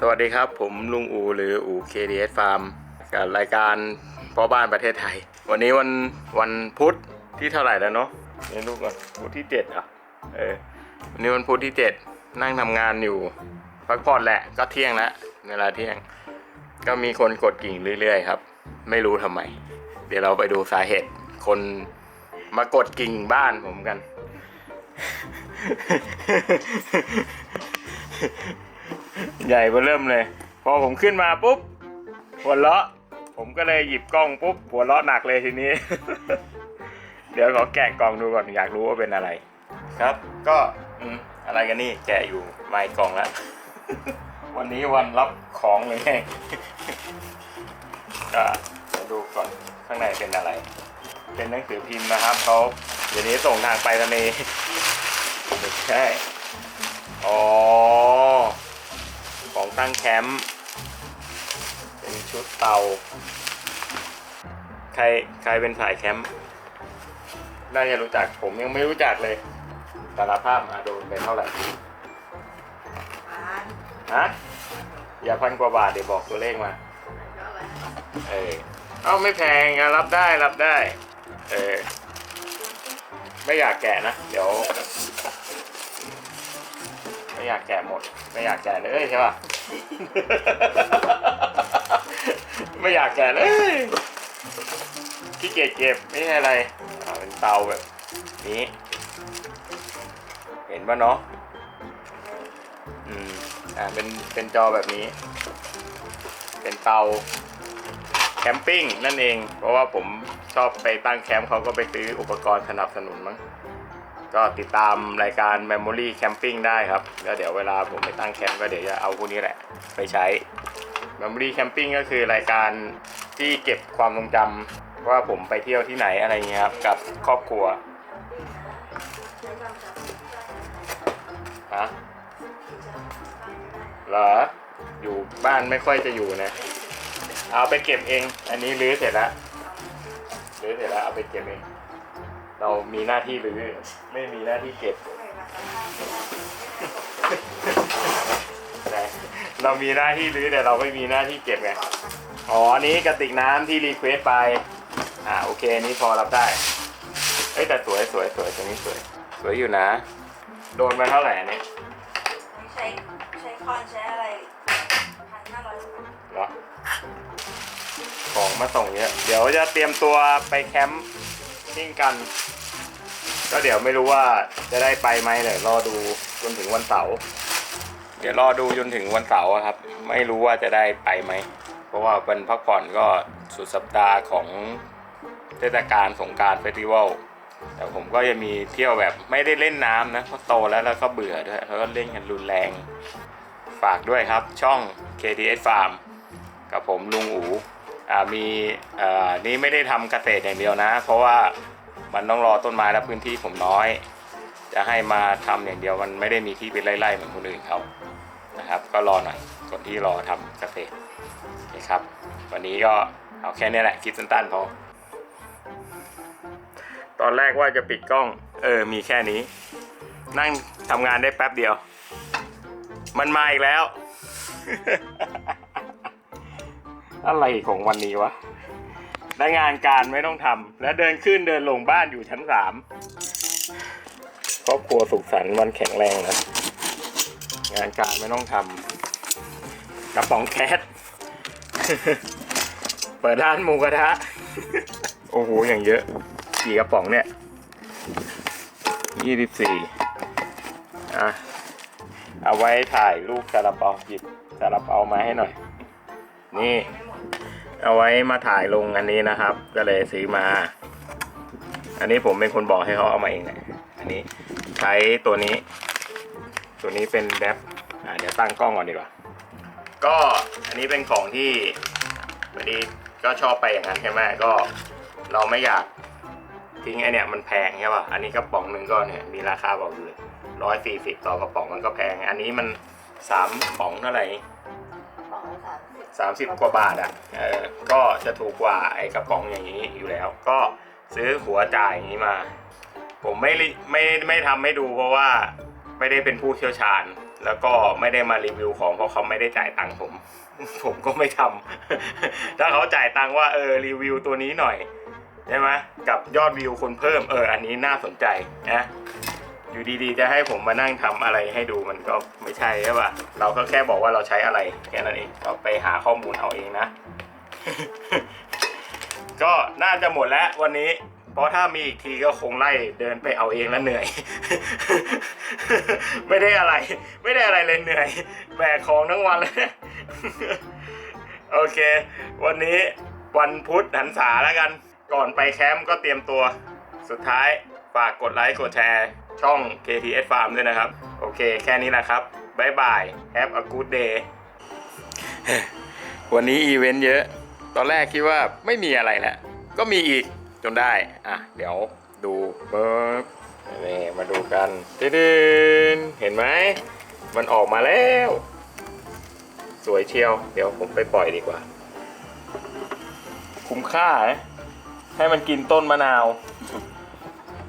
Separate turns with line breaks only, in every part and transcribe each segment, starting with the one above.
สวัสดีครับ ผมลุงอูหรืออู KDS Farm กับรายการพ่อบ้านประเทศไทย วันนี้วันวันพุธที่เท่าไหร่แล้วเนาะนี่ลูกก่อนพุธที่เจ็ดอะเออวันนี้วันพุธที่เจ็ดนั่งทำงานอยู่พักผ่อนแหละก็เที่ยงแล้วเวลาเที่ยง ก็มีคนกดกิ่งเรื่อยๆครับ ไม่รู้ทำไม เดี๋ยวเราไปดูสาเหตุ คนมากดกิ่งบ้านผมกัน ใหญ่เบอเริ่มเลย พอผมขึ้นมาปุ๊บหัวเราะ ผมก็เลยหยิบกล้องปุ๊บหัวเราะหนักเลยทีนี้ เดี๋ยวขอแกะกล่องดูก่อนอยากรู้ว่าเป็นอะไร ครับ ก็อืมอะไรกันนี่แกะอยู่ไม่กล่องแล้ววันนี้วันรับของเลยไงก็มาดูก่อนข้างในเป็นอะไร เป็นหนังสือพิมพ์นะครับเขาเดี๋ยวนี้ส่งทางไปรษณีย์ใช่อ๋อ ของตั้งแคมป์เป็นชุดเตา ใครใครเป็นสายแคมป์น่าจะรู้จักผมยังไม่รู้จักเลยสารภาพมาโดนไปเท่าไหร่ฮะอย่าพันกว่าบาทเดี๋ยวบอกตัวเลขมา เออเอาไม่แพงอะรับได้รับได้ เออไม่อยากแกะนะ เดี๋ยว ไม่อยากแกะหมด ไม่อยากแกะเลยใช่ป่ะ ไม่อยากแกะเลยขี้เกียจเก็บไม่ใช่อะไรอ่าเป็นเตาแบบนี้ เห็นป่ะเนาะ อืม อ่า เป็น เป็นจอแบบนี้ เป็นเตาแคมปิ้งนั่นเอง เพราะว่าผมชอบไปตั้งแคมป์เขาก็ไปซื้ออุปกรณ์สนับสนุนมั้ง ก็ติดตามรายการ Memory Camping ได้ครับแล้วเดี๋ยวเวลาผมไปตั้งแคมป์ก็เดี๋ยวจะเอาพวกนี้แหละไปใช้ Memory Camping ก็คือรายการที่เก็บความทรงจำว่าผมไปเที่ยวที่ไหนอะไรเงี้ยครับกับครอบครัวฮะเหรออยู่บ้านไม่ค่อยจะอยู่นะ เอาไปเก็บเอง อันนี้รื้อเสร็จแล้วรื้อเสร็จแล้วเอาไปเก็บเอง เรามีหน้าที่รื้อไม่มีหน้าที่เก็บนะเรามีหน้าที่รื้อแต่เราไม่มีหน้าที่เก็บไงอ๋ออันนี้กระติกน้ำที่รีเควสไปอ่าโอเคอันนี้พอรับได้เอ้ยแต่สวยสวยสวยตัวนี้สวย สวยอยู่นะ โดนมาเท่าไหร่อันนี้
ใช้ใช้คอนใช้อะไรพันห้าร้อย
เหรอของมาส่งเยอะเดี๋ยวจะเตรียมตัวไปแคมป์ ทิ้งกัน ก็เดี๋ยวไม่รู้ว่าจะได้ไปไหมเดี๋ยวรอดูจนถึงวันเสาร์เดี๋ยวรอดูจนถึงวันเสาร์ครับ ไม่รู้ว่าจะได้ไปไหม เพราะว่าเป็นพักผ่อนก็สุดสัปดาห์ของเทศกาลสงการเฟสติวัลแต่ผมก็จะมีเที่ยวแบบไม่ได้เล่นน้ำนะเพราะโตแล้วแล้วก็เบื่อด้วยแล้วก็เล่นกันรุนแรง ฝากด้วยครับช่อง KTS Farm กับผมลุงอู มีนี่ไม่ได้ทำเกษตรอย่างเดียวนะ เพราะว่ามันต้องรอต้นไม้และพื้นที่ผมน้อย จะให้มาทำอย่างเดียวมันไม่ได้มีที่เป็นไร่ๆเหมือนคนอื่นเขานะครับ ก็รอหน่อยคนที่รอทำเกษตรนะครับ วันนี้ก็เอาแค่นี้แหละคลิปสั้นๆพอตอนแรกว่าจะปิดกล้อง เออมีแค่นี้ นั่งทำงานได้แป๊บเดียว มันมาอีกแล้ว อะไรของวันนี้วะและงานการไม่ต้องทำและเดินขึ้นเดินลงบ้านอยู่ชั้นสามครอบครัวสุขสันต์วันแข็งแรงนะ งานการไม่ต้องทำกระป๋องแก๊สเปิดร้านหมูกระทะ โอ้โห อย่างเยอะ กี่กระป๋องเนี่ยยี่สิบสี่อะ เอาไว้ถ่ายรูปซาลาเปาหยิบซาลาเปามาให้หน่อย นี่ เอาไว้มาถ่ายลงอันนี้นะครับ ก็เลยซื้อมา อันนี้ผมเป็นคนบอกให้เขาเอามาเองแหละอันนี้ใช้ตัวนี้ ตัวนี้เป็นแรปอ่าเดี๋ยวตั้งกล้องก่อนดีกว่า ก็อันนี้เป็นของที่พอดีก็ชอบไปอย่างนั้นใช่ไหมก็ เราไม่อยากทิ้งไอเนี่ยมันแพงใช่ป่ะ อันนี้กระป๋องหนึ่งก็เนี่ยมีราคาบอกอยู่เลยร้อยสี่สิบต่อกระป๋องมันก็แพง อันนี้มันสามป๋องเท่าไหร่ 30 กว่าบาทอะก็จะถูกกว่าไอ้กระป๋องอย่างนี้อยู่แล้ว ก็ซื้อหัวจ่ายอย่างนี้มา ผมไม่ไม่ไม่ทำไม่ดูเพราะว่าไม่ได้เป็นผู้เชี่ยวชาญ แล้วก็ไม่ได้มารีวิวของเพราะเขาไม่ได้จ่ายตังค์ผม ผมก็ไม่ทำถ้าเขาจ่ายตังค์ว่าเออรีวิวตัวนี้หน่อยใช่ไหมกับยอดวิวคนเพิ่มเอออันนี้น่าสนใจนะ อยู่ดีๆ จะให้ผมมานั่งทำอะไรให้ดูมันก็ไม่ใช่ใช่ปะเราก็แค่บอกว่าเราใช้อะไรแค่นั้นเองเราไปหาข้อมูลเอาเองนะ ก็น่าจะหมดแล้ววันนี้ เพราะถ้ามีอีกทีก็คงไล่เดินไปเอาเองแล้วเหนื่อย ไม่ได้อะไร ไม่ได้อะไรเลยเหนื่อย แบกของทั้งวันเลยโอเค วันนี้วันพุธหันษาแล้วกัน ก่อนไปแคมป์ก็เตรียมตัว สุดท้ายฝากกดไลค์กดแชร์ ช่อง KTS Farm ด้วยนะครับ โอเค แค่นี้แหละครับบายบาย Have a good day วันนี้อีเวนต์เยอะ ตอนแรกคิดว่าไม่มีอะไรแหละ ก็มีอีกจนได้ อะ เดี๋ยวดูปึ๊บนี่มาดูกันดึนเห็นไหม มันออกมาแล้ว สวยเชียว เดี๋ยวผมไปปล่อยดีกว่า คุ้มค่าให้มันกินต้นมะนาว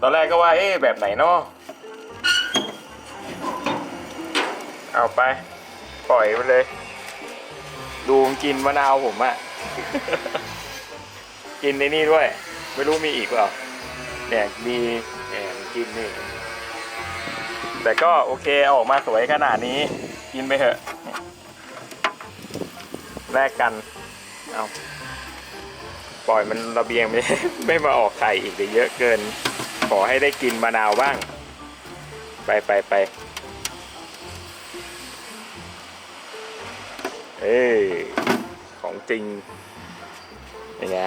ตอนแรกก็ว่าเอ๊ะแบบไหนเนาะเอาไป ปล่อยไปเลย ดูกินมะนาวผมอะกินในนี่ด้วย ไม่รู้มีอีกเปล่าเนี่ยมีเนี่ยมันกินนี่ แต่ก็โอเคเอาออกมาสวยขนาดนี้ กินไปเถอะแลกกัน เอาปล่อยมันระเบียงไม่ไม่มาออกไข่อีกเดี๋ยวเยอะเกิน ขอให้ได้กินมะนาวบ้าง ไปไปไปเอ้ของจริงอยังไง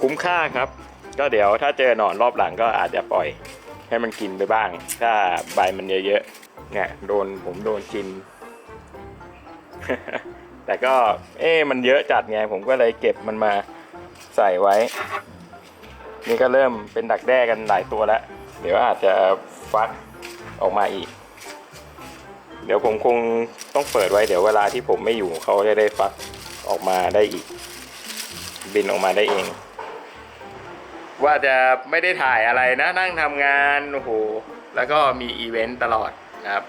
คุ้มค่าครับ ก็เดี๋ยวถ้าเจอหนอนรอบหลังก็อาจจะปล่อย ให้มันกินไปบ้าง ถ้าใบมันเยอะๆเนี่ยโดนผมโดนกิน แต่ก็เอ๊มันเยอะจัดไง ผมก็เลยเก็บมันมาใส่ไว้ นี่ก็เริ่มเป็นดักแด้กันหลายตัวแล้ว เดี๋ยวอาจจะฟักออกมาอีก เดี๋ยวผมคงต้องเปิดไว้เดี๋ยวเวลาที่ผมไม่อยู่เขาจะได้ฟักออกมาได้อีก บินออกมาได้เอง ว่าจะไม่ได้ถ่ายอะไรนะนั่งทำงานโอ้โหแล้วก็มีอีเวนต์ตลอดนะครับ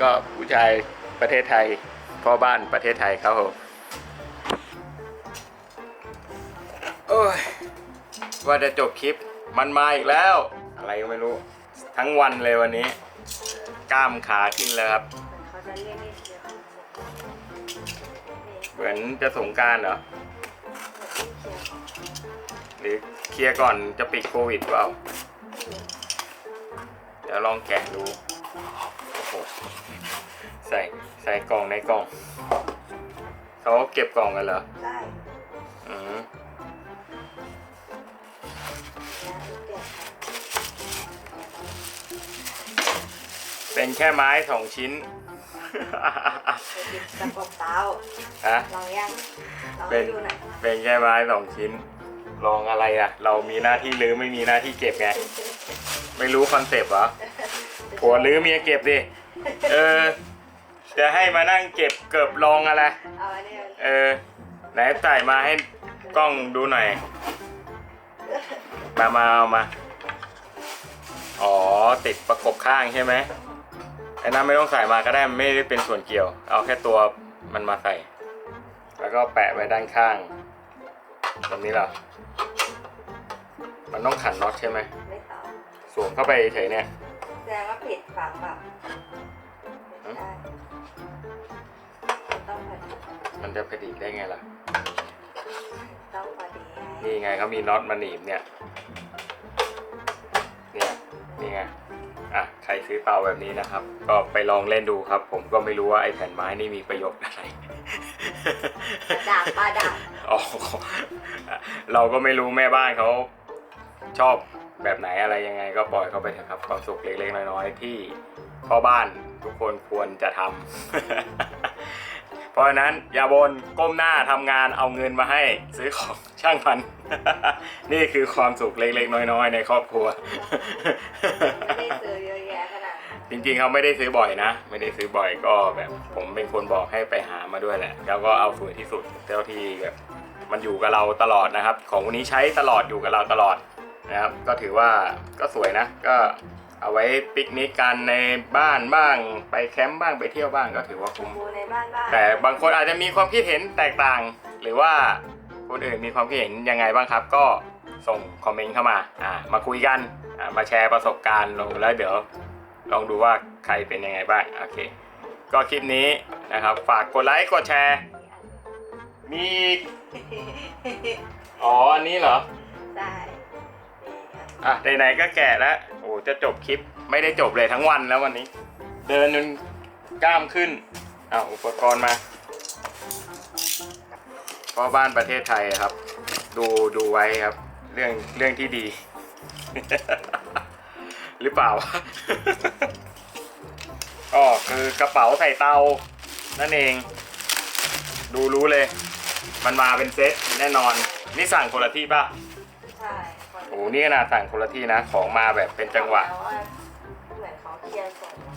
ก็ผู้ชายประเทศไทยพ่อบ้านประเทศไทยครับผมโอ้ย ว่าจะจบคลิปมันมาอีกแล้ว อะไรก็ไม่รู้ ทั้งวันเลยวันนี้ กล้ามขาขึ้นแล้วครับ
เห
มือนจะสงการเหรอ หรือเคลียร์ก่อนจะปิดโควิดเปล่า เดี๋ยวลองแกะดูโอ้โหใส่ใส่กล่องในกล่อง เขาเก็บกล่องกันเหรอ เป็นแค่ไม้สองชิ้น
ตะกบเท้า
ฮะ
ลองยังลอง
เป็
ให้
น
ดูหน่อย
เป็นแค่ไม้สองชิ้น ลองอะไรอะ เรามีหน้าที่รื้อไม่มีหน้าที่เก็บไง ไม่รู้คอนเซปต์เหรอผัวรื้อเมียเก็บดิ เออ จะให้มานั่งเก็บเกือบลองอะไร
เอาอันนี้
เออ ไหนใส่มาให้กล้องดูหน่อย มามาเอามา อ๋อ ติดประกบข้างใช่ไหม ไอ้นั้นไม่ต้องใส่มาก็ได้มันไม่ได้เป็นส่วนเกี่ยว เอาแค่ตัวมันมาใส่ แล้วก็แปะไว้ด้านข้างแบบนี้เหรอมันต้องขันน็อตใช่ไหม
ไม่ต่อ
สวมเข้าไปเฉยๆเนี่ย
แสดงว่าผิดฝังเปล่าไม่ได้ต้องพอดี
มันจะผลิตได้ไงล่ะ
ต้องพอดีไง
นี่ไงเขามีน็อตมาหนีบเนี่ย เนี่ยนี่ไง อะใครซื้อเตาแบบนี้นะครับ ก็ไปลองเล่นดูครับ ผมก็ไม่รู้ว่าไอ้แผ่นไม้นี่มีประโยชน์อะไร
ดาบปลาดาบ
อ๋อเราก็ไม่รู้แม่บ้านเขาชอบแบบไหนอะไรยังไงก็ปล่อยเขาไปเถอะครับ ความสุขเล็กๆน้อยๆที่พ่อบ้านทุกคนควรจะทำเพราะฉะนั้นอย่าบนก้มหน้าทำงานเอาเงินมาให้ซื้อของช่างมัน นี่คือความสุขเล็กๆ น้อยๆ ในครอบครัว
ไม่ได้ซื้อเยอะแยะขนาดนั้น
จริงๆเขาไม่ได้ซื้อบ่อยนะ ไม่ได้ซื้อบ่อยก็แบบผมเป็นคนบอกให้ไปหามาด้วยแหละ แล้วก็เอาสวยที่สุดเท่าที่แบบมันอยู่กับเราตลอดนะครับ ของวันนี้ใช้ตลอดอยู่กับเราตลอดนะครับ ก็ถือว่าก็สวยนะ ก็เอาไว้ปิกนิกกันในบ้านบ้าง ไปแคมป์บ้างไปเที่ยวบ้างก็ถือว่าคุ้ม
ดูในบ้านบ้าน
แต่บางคนอาจจะมีความคิดเห็นแตกต่าง หรือว่า คนอื่นมีความคิดเห็นยังไงบ้างครับ ก็ส่งคอมเมนต์เข้ามาอ่ามาคุยกันอ่ามาแชร์ประสบการณ์ลงแล้วเดี๋ยวลองดูว่าใครเป็นยังไงบ้างโอเค ก็คลิปนี้นะครับ ฝากกดไลค์กดแชร์ มีอีกอ๋ออันนี้เหรอ
ได้
อะไหนๆก็แก่แล้วโอ้จะจบคลิปไม่ได้จบเลยทั้งวันแล้ววันนี้ เดินจนกล้ามขึ้นอะอุปกรณ์มา พ่อบ้านประเทศไทยครับ ดูดูไว้ครับ เรื่องเรื่องที่ดี หรือเปล่าก็คือกระเป๋าใส่เตา นั่นเอง ดูรู้เลย มันมาเป็นเซ็ตแน่นอน นี่สั่งคนละที่ป่ะ
ใช่คน
โอ้นี่ขนาดสั่งคนละที่นะ ของมาแบบเป็นจังหวะ
แต่าเหมือนเขาเคลียร์ส่ง
เห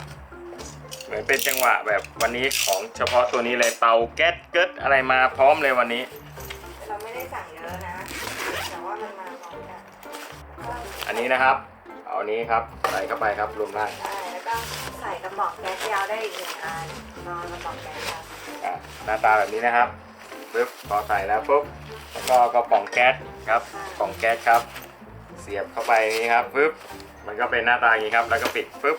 มือนเป็นจังหวะแบบวันนี้ของเฉพาะตัวนี้เลยเตาแก๊สเกิดอะไรมาพร้อมเลยวันนี้
เราไม่ได้สั่งเยอะนะ แต่ว่ามันมาพร้อมกันก็
อันนี้นะครับ เอาอันนี้ครับใส่เข้าไปครับรวมร่าง
ได้แล้วก็ใส่กระบอกแก๊สยาวได้อีกหนึ่งอันนอนกระบอกแก๊สยาว
อะหน้าตาแบบนี้นะครับปึ๊บพอใส่แล้วปุ๊บแล้วก็กระป๋องแก๊สครับกล่องแก๊สครับ เสียบเข้าไปนี้ครับปึ๊บมันก็เป็นหน้าตาอย่างนี้ครับ แล้วก็ปิดปึ๊บ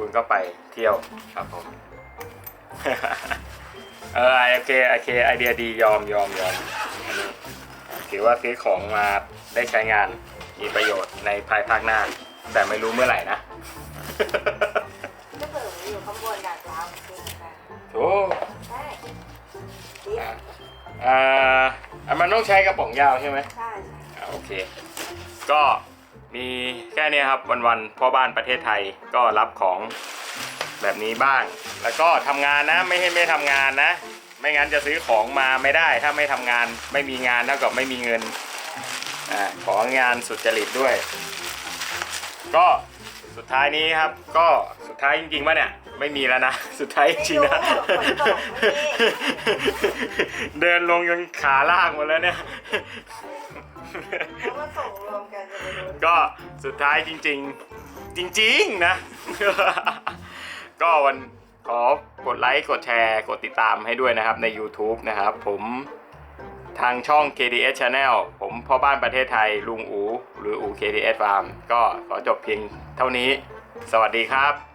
คุณก็ไปเที่ยวครับผม เออโอเคโอเคไอเดียดียอมยอมยอมอันนี้ถือว่าซื้อของมาได้ใช้งานมีประโยชน์ในภายภาคหน้า แต่ไม่รู้เมื่อไหร่นะ
ก็เปิดอยู่ข้างบนดาดฟ้าจริงค่ะ
โอ้
ใช่ดิ
อ่าอ่าอะมันต้องใช้กระป๋องยาวใช่ไหม
ใช่
อ่าโอเค ก็ มีแค่เนี้ยครับวันๆพ่อบ้านประเทศไทยก็รับของแบบนี้บ้าง แล้วก็ทำงานนะไม่ให้ไม่ทำงานนะ ไม่งั้นจะซื้อของมาไม่ได้ ถ้าไม่ทำงานไม่มีงานเท่ากับไม่มีเงินอ่าของานสุจริตด้วย ก็สุดท้ายนี้ครับ ก็สุดท้ายจริงๆป่ะเนี่ยไม่มีแล้วนะ สุดท้ายจริงๆนะเดินลงจนขาลากหมดแล้วเนี่ย
แล้วก็ส่งรวมกันจะไปดู
ก็สุดท้ายจริง ๆ จริง ๆ นะ ก็วันขอกดไลค์ กดแชร์ กดติดตามให้ด้วยนะครับใน YouTube นะครับ ผมทางช่อง KDS Channel ผมพ่อบ้านประเทศไทย ลุงอู หรืออู KDS Farm ก็ขอจบเพียงเท่านี้ สวัสดีครับ